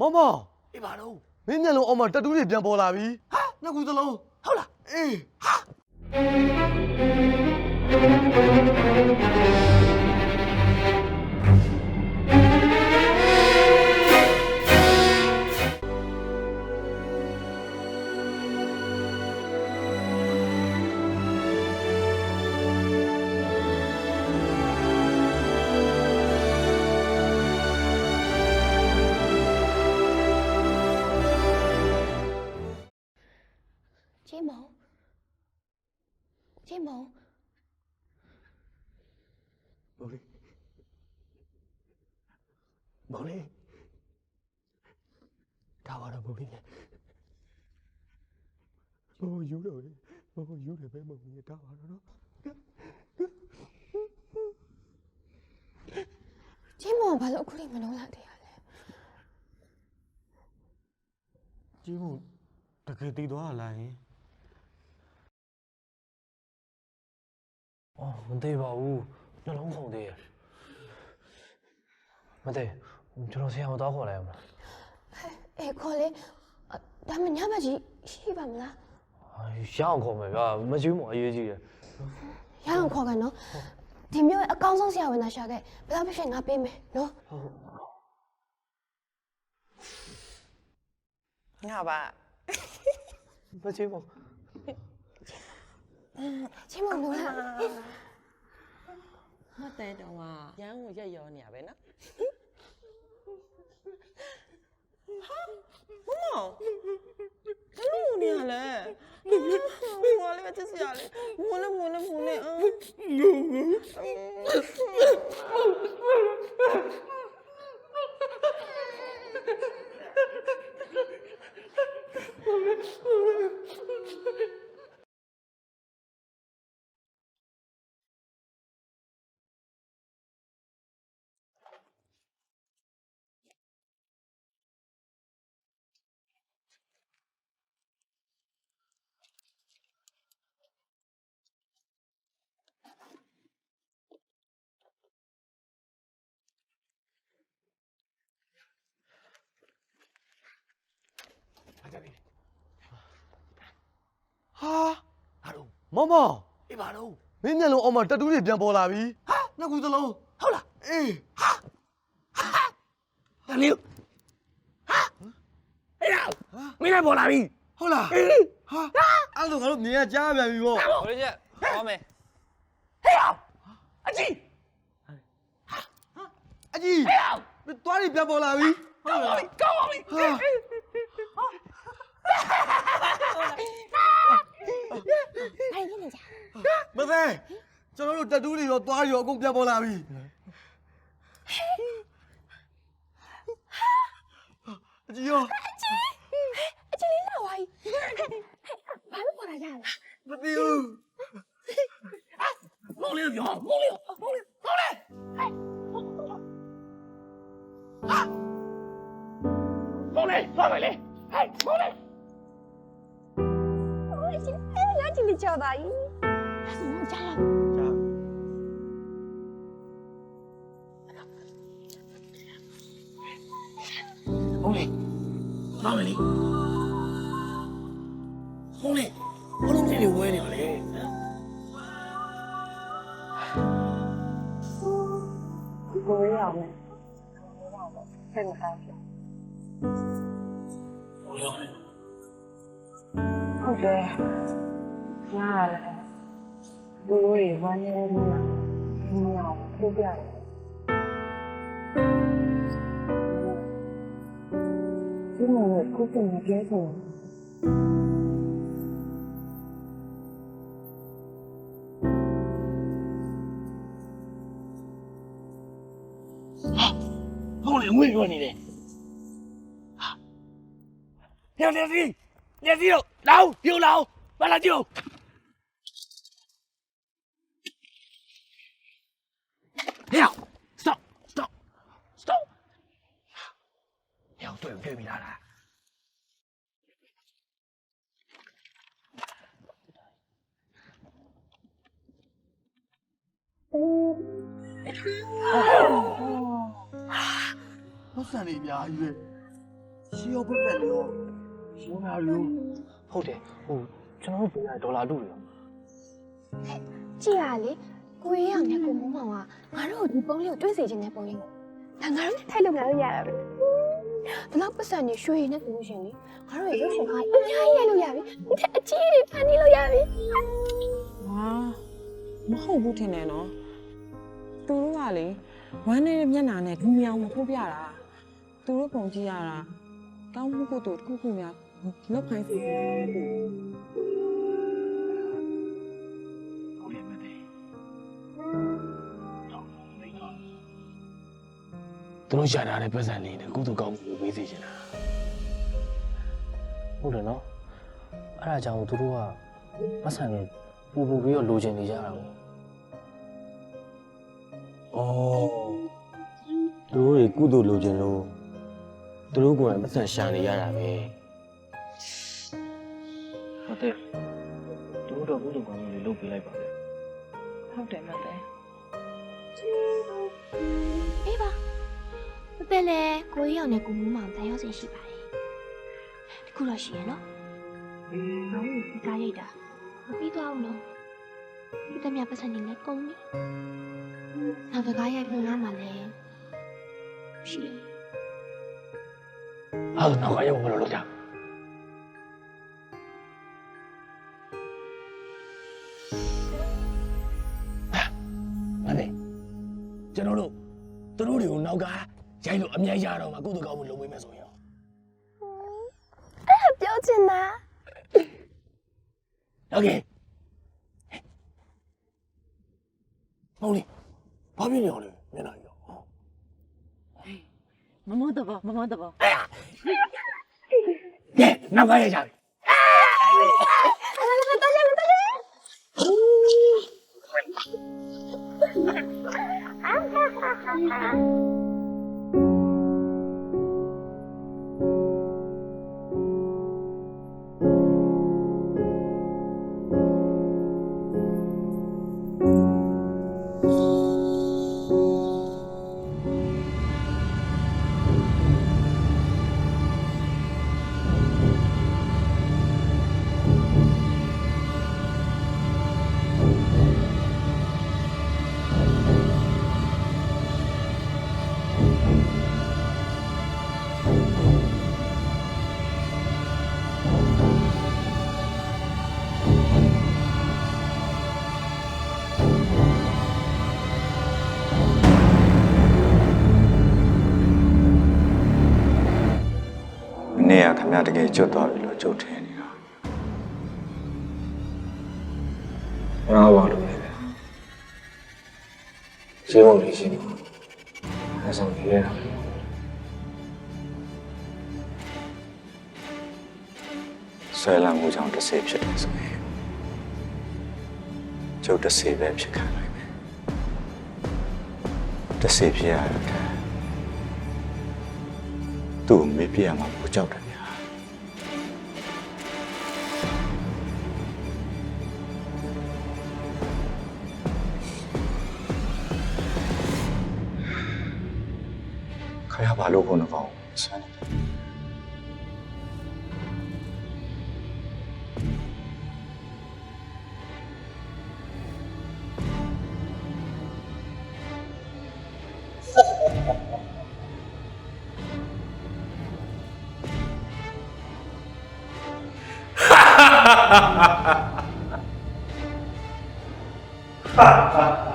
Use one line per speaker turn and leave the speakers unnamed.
မောင်မောင်
အေးပါတော့
မင်းမျက်လုံးအောက်မှာတက်တူးတွေပြန်ပေါ်လာပြီ
ဟာနှစ်ခုသလုံးဟုတ်လား
အေး
ချင်းမုံချင်း
မုံမောင်လေးမောင်လေးဒါပါတော့မောင်လေးနဲ့မောင်ယူတော့လေမောင်ယူတယ်ပဲမောင်ကြီးဒါပါတော့နော်
ချင်းမုံဘာလို့အခုလေးမလုံးလာတရားလဲ
ချင်းမုံတကယ်တည်သွားလားဟင်
哦，မသေးပါဘူးနှလုံးခုန်သေးရဲ့မသေးကျွန်တော်ဆရာမတော့ခေါ်လိုက်အောင်လား
အေးခေါ်လေအဒါမှညဘက်ကြီးရှိပါမလား
အာရအောင်ခေါ်မယ်ဗျာမကျွေးမအရေးကြီးတယ်
ရအောင်ခေါ်ကန်နော်ဒီမျိုးရဲ့အကောင်းဆုံးဆရာဝန်သာရှာခဲ့ဘယ်တော့ဖြစ်ဖြစ်ငါပေးမယ်နော်
ငါပါ
မကျွေး မ
金毛လုံးလာ
မတဲတော့ကရန်ကိုရက်ရောနေရပဲနော်ဟာမမောင်ဘလို့နေရလဲမွားလေးမချစ်စရာလေးမွားလေးမွားလေးမွားလေးအာ
ဟာ
ဟာတော့
မောင်မောင်
အေးပါတော့
မင်းမျက်လုံးအောက်မှာတက်တူးတွေပြန်ပေါ်လာပြီ
ဟာနှစ်ခုသလုံးဟုတ်လား
အေး
တန်လေးဟာအေးလားမင်းလည်းပေါ်လာပြီ
ဟုတ်လား
အေး
ဟာအဲ့လိုငါတို့မြင်ရကြားပြန်ပြီပေါ့
ခေါ်ရချက်ဟောမယ်
ဟေးအောင်အကြီး
အကြီး
ဟေးအောင်
မင်းသွားတွေပြန်ပေါ်လာပြီဟုတ်လား
ကောင်းပါပြီ
ဟာ
ဘာဖြစ်နေကြ
မသေးကျွန်တော်တို့တက်တူးတွေရောသွားတွေရောအကုန်ပြန်ပေါ်လာပြီအကြီးရော
အချီလေးလာဝိုင်းဘာလို့ပေါ်လာကြလဲ
မသိဘူး
မောင်လေးပြောမောင်လေးမောင်လေးမောင်လေးဟာမောင်လေးသွားမယ်လေဟဲ့မောင်လေး
အေးလာချီလေးကြောက်တာကြီးအဲ့ဒါတော့ကြားလား
ကြာ
မောင်လေးသွားမယ်လေမောင်လေးဘလုံးလေးတွေဝဲနေပါလေ
ကိုရအောင်မယ်ဖဲမသားပြဟုတ်တယ်ငါလည်းသူတို့တွေဝမ်းနေနေမှာမရအောင်ပြပြတယ် ဒီမှာကိုယ်ကမပြောချင်
မောင်လေးဝဲရွနေတယ်ဟာညနေစီညစီတော့လောင်းပြုတ်လောင်းမလာကြ ည့်ဟဲ့ stop stop stop ဟဲ့တွေ့တွေ့ပြီလားလား
ဟုတ်ဆန်နေပြားကြီးပဲရှီရောပတ်ပတ်ရော
ဘောနာလူဟုတ်တယ်ဟိုကျွန်တော်တို့ပေးရဒေါ်လာတူတွေရော
ကြည့်ရလေ ကိုရေးအောင်နဲ့ကိုမိုးမောင်ကငါတို့ကိုဒီပုံလေးကိုတွေးစီခြင်းနဲ့ပုံလေးကိုဒါငါတို့နဲ့ထိုက်လို့ငါတို့ရတာပဲဘလောက်ပတ်စံနေရွှေရည်နဲ့ဆိုလို့ရှရင်လေငါတို့ရဲ့ရုပ်ရှင်ဟာအများကြီးရိုက်လို့ရပြီဒီထက်အကြီးတွေဖန်တီးလို့ရပြီ
ဟာမဟုတ်ဘူးထင်တယ်နော်သူတို့ကလေဝမ်းနေတဲ့မျက်နှာနဲ့ဒူမြောင်မဖို့ပြတာသူတို့ပုံကြည့်ရတာကောင်းမှုကိုတို့တစ်ခုခုများလောက်ခိုင်းစီတယ် သူ
တို့ရှာထားတဲ့ပတ်စံလေးနဲ့ကုသကောင်းမှုကိုပေးစေချင်တာ
ဟုတ်တယ်နော်အဲ့ဒါကြောင့်သူတို့ကမဆန်နေပူပူပြီးတော့လိုချင်နေကြတာပေါ့။
အော်သူတို့တွေကုသိုလ်လုပ်ခြင်းလို့သူတို့ကိုယ်တိုင်ပတ်စံရှာနေရတာပဲ
ဟုတ်တယ်သူတို့တော့ကုသိုလ်ကောင်းမှုတွေလုပ်ပေးလိုက်ပါလေ
ဟုတ်တယ်မသိ
အေးပါ မပဲလေကိုရေးအောင်နဲ့ကိုမိုးမောင်တန်ရောက်စီရှိပါတယ်ဒီခုတော့ရှိရနော်ငါတို့ဒီကားရိုက်တာမပြီးသွားဘူးနော်ဒီတမပတ်စံနေလဲကုန်ပြီနောက်တစ်ကားရိုက်ပုံလာမှလည်းရှိတယ်။
အဲ့ဒါတော့ရောက်ဘယ်လိုလုပ်ကြ။မနေ့ကျွန်တော်တို့သူတို့တွေကိုနောက်က ရိုက်လို့အမြတ်ရတော့မှကုသကောင်းမှုလုပ်ပေးမယ်ဆိုရင်ရော
ပြောချင်တာ
โอเคဟောင်းလေးဘာဖြစ်နေအောင်လဲမျက်နှာကြီးရော
မမတော့မမတော့
ကဲနောက်ကရိုက်ကြပြီ
ကခင်ဗျားတကယ်ကျွတ်သွားပြီလို့ကြုတ်ထင်နေတာ
ငါပါလို့လေရှင်းဖို့လေးရှင်းဖို့အဲ့ဆောင်နေရတာ
ဆွဲလမ်းမှုကြောင့်တစ်စေဖြစ်တယ်ဆိုရင်ကျုပ်တစ်စေပဲဖြစ်ခံနိုင်မယ်တစ်စေဖြစ်ရတဲ့အခါသူ့ကိုမေးပြရမှာပူကြောက်တယ် ဗျာခရဘာလို့ခုနကောင်ဆွဲနေတယ်
ဟာ